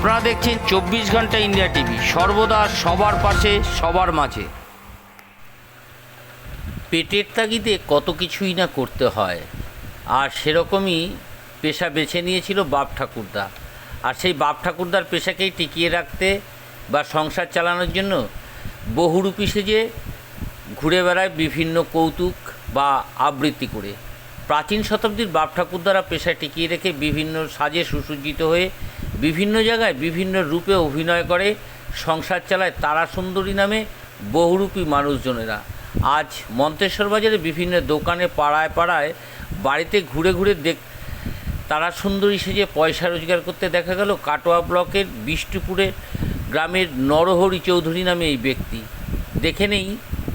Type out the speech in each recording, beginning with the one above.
দেখছেন চব্বিশ ঘণ্টা ইন্ডিয়া টিভি। সর্বদা সবার পাশে, সবার মাঝে। পেটের তাগিদে কত কিছুই না করতে হয়। আর সেরকমই পেশা বেছে নিয়েছিল বাপ ঠাকুরদা। আর সেই বাপ ঠাকুরদার পেশাকেই টিকিয়ে রাখতে বা সংসার চালানোর জন্য বহুরূপী সেজে ঘুরে বেড়ায় বিভিন্ন কৌতুক বা আবৃত্তি করে। প্রাচীন শতাব্দীর বাপ ঠাকুরদারা পেশায় টিকিয়ে রেখে বিভিন্ন সাজে সুসজ্জিত হয়ে বিভিন্ন জায়গায় বিভিন্ন রূপে অভিনয় করে, সংসার চালায় তারা সুন্দরী নামে বহুরূপী মানুষজনেরা। আজ মন্তেশ্বর বাজারে বিভিন্ন দোকানে পাড়ায় পাড়ায় বাড়িতে ঘুরে ঘুরে দেখ তারা সুন্দরী সেজে পয়সা রোজগার করতে দেখা গেল কাটোয়া ব্লকের বিষ্ণুপুরের গ্রামের নরহরি চৌধুরী নামে এই ব্যক্তি। দেখে নেই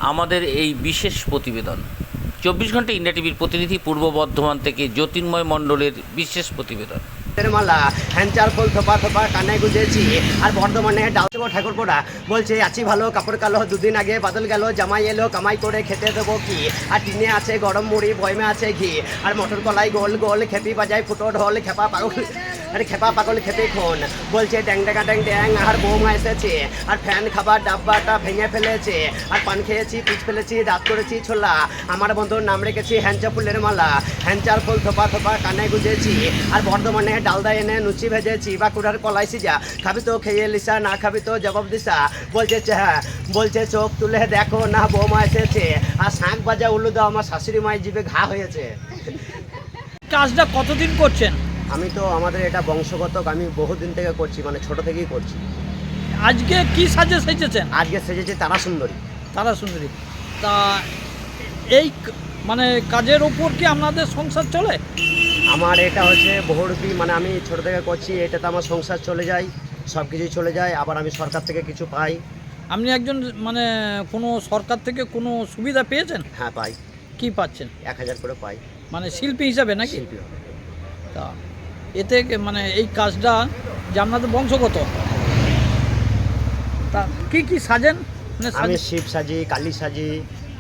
আমাদের এই বিশেষ প্রতিবেদন। চব্বিশ ঘণ্টা ইন্ডিয়া টিভির প্রতিনিধি পূর্ব বর্ধমান থেকে জ্যোতির্ময় মণ্ডলের বিশেষ প্রতিবেদন। মালা হ্যান্ডচার ফুল থোপা থোপা কানে গুজেছি। আর বর্ধমানে ডাউচব ঠাকুরপোড়া। বলছে, আছি ভালো, কাপড় কালো, দুদিন আগে বাদল গেল, জামাই এলো, কামাই করে খেতে দেবো কি? আর টিনে আছে গরম মুড়ি বয়মে আছে ঘি। আর মটর কলাই গোল গোল, খেপি বাজাই ফুটো ঢোল, খেপা পাগল আরে খেপা পাগল খেতে খুন। বলছে, ড্যাং ড্যাঙ্গা ড্যাং ড্যাং আর বৌমা এসেছে আর ফ্যান, খাবার, ডাব্বাটা ভেঙে ফেলেছে। আর পান খেয়েছি, পিচ ফেলেছি দাঁত করেছি ছোলা। আমার বন্ধুর নাম রেখেছি হ্যাঞ্চা ফুলের মালা। হ্যাঞ্চার ফুল থোপা থোপা কানে গুজেছি। আর বর্ধমানে ডালদা এনে লুচি ভেজেছি। বা কুড়ার কলাই সিজা। খাবি তো খেয়ে লিসা, না খাবি তো জবাব দিসা। বলছে হ্যাঁ। বলছে, চোখ তুলে দেখো না বৌমা এসেছে আর শাঁখ বাজা উল্লু দাও আমার শাশুড়ি মায়ের জিভে ঘা হয়েছে। কাজটা কতদিন করছেন? আমি তো আমাদের এটা বংশগত আমি বহুদিন থেকে করছি মানে ছোট থেকেই করছি। আজকে কি সাজে সেজেছেন? আজকে সেজেছে তারা সুন্দরী তারা সুন্দরী তা এই মানে কাজের ওপর কি আপনাদের সংসার চলে? আমার এটা হচ্ছে বহুরূপী মানে আমি ছোট থেকে করছি এটাতে আমার সংসার চলে যায় সব কিছুই চলে যায় আবার আমি সরকার থেকে কিছু পাই। আপনি একজন মানে কোনো সরকার থেকে কোনো সুবিধা পেয়েছেন? হ্যাঁ পাই। কি পাচ্ছেন? এক হাজার করে পাই। মানে শিল্পী হিসাবে নাকি? শিল্পী তা এতে মানে এই কাজটা যে আপনাদের বংশগত। তা কি কি সাজেন? মানে আমি শিব সাজি কালী সাজি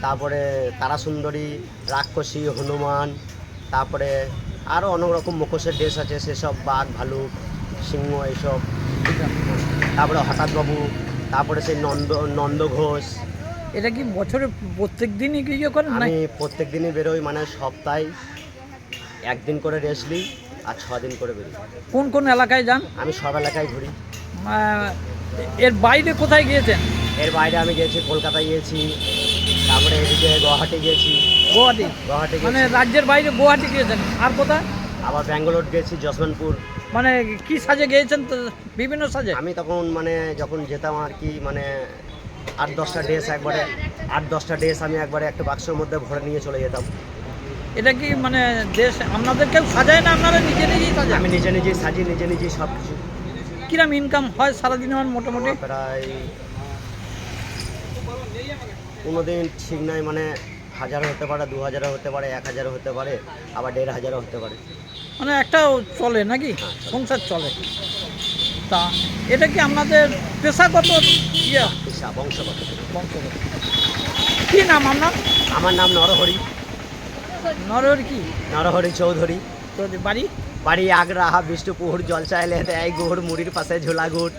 তারপরে তারা সুন্দরী রাক্ষসী হনুমান তারপরে আরও অনেক রকম মুখোশের ড্রেস আছে সেসব বাঘ ভালুক সিংহ এইসব। তারপরে হঠাৎ বাবু তারপরে সেই নন্দ নন্দ ঘোষ। এটা কি বছরে প্রত্যেক দিনই কি ইয়ে করেন? আমি প্রত্যেক দিনই বেরোই মানে সপ্তাহে একদিন করে রেস্ট নিই আর ছ দিন করে বেরোই। কোন কোন এলাকায় যান? আমি সব এলাকায় ঘুরি। এর বাইরে কোথায় গিয়েছেন? এর বাইরে আমি গেছি কলকাতায় গিয়েছি তারপরে এদিকে গুয়াহাটি গিয়েছি। গুয়াহাটি? গুয়াহাটি মানে রাজ্যের বাইরে গুয়াহাটি গিয়েছেন? আর কোথায়? আবার ব্যাঙ্গালোর গেছি যশবন্তপুর। মানে কি সাজে গিয়েছেন তো? বিভিন্ন সাজে? আমি তখন মানে যখন যেতাম আর কি মানে আট দশটা ড্রেস একবারে আট দশটা ড্রেস আমি একবারে একটা বাক্সের মধ্যে ভরে নিয়ে চলে যেতাম। এটা কি মানে দেশ আপনাদের কেউ সাজায় না আপনারা নিজে নিজেই সাজান আমি নিজে নিজেই সাজি নিজে নিজেই সব কিছু কিরম ইনকাম হয় সারাদিন আমার মোটামুটি? প্রায় কোনো দিন ঠিক নাই মানে হাজার হতে পারে দু হাজারও হতে পারে এক হাজারও হতে পারে আবার দেড় হাজারও হতে পারে। মানে একটা চলে নাকি? সংসার চলে। তা এটা কি আপনাদের পেশাগত ইয়ে? পেশা বংশগত। বংশগত। কি নাম আপনার? আমার নাম নরহরি। নরের কি? নরহরি চৌধুরী। তো বাড়ি? বাড়ি আগ্রা বিষ্ণুপুর জল চাইলে দেয় গুড় মুড়ির পাশে ঝোলা গুড়।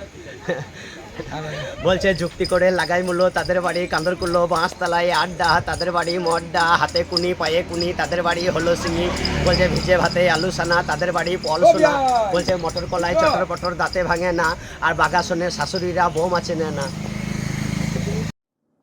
বলছে যুক্তি করে লাগাই মূল্য তাদের বাড়ি কান্দর করল বাঁশতলায় আড্ডা তাদের বাড়ি মড্ডা হাতে কুনি পায়ে কুনি তাদের বাড়ি হলো সিঙি। বলছে ভিজে ভাতে আলু সানা তাদের বাড়ি পল সোনা। বলছে মটর কলাই চটর পটর দাঁতে ভাঙে না আর বাগাসনে শাশুড়িরা বোম আছে না।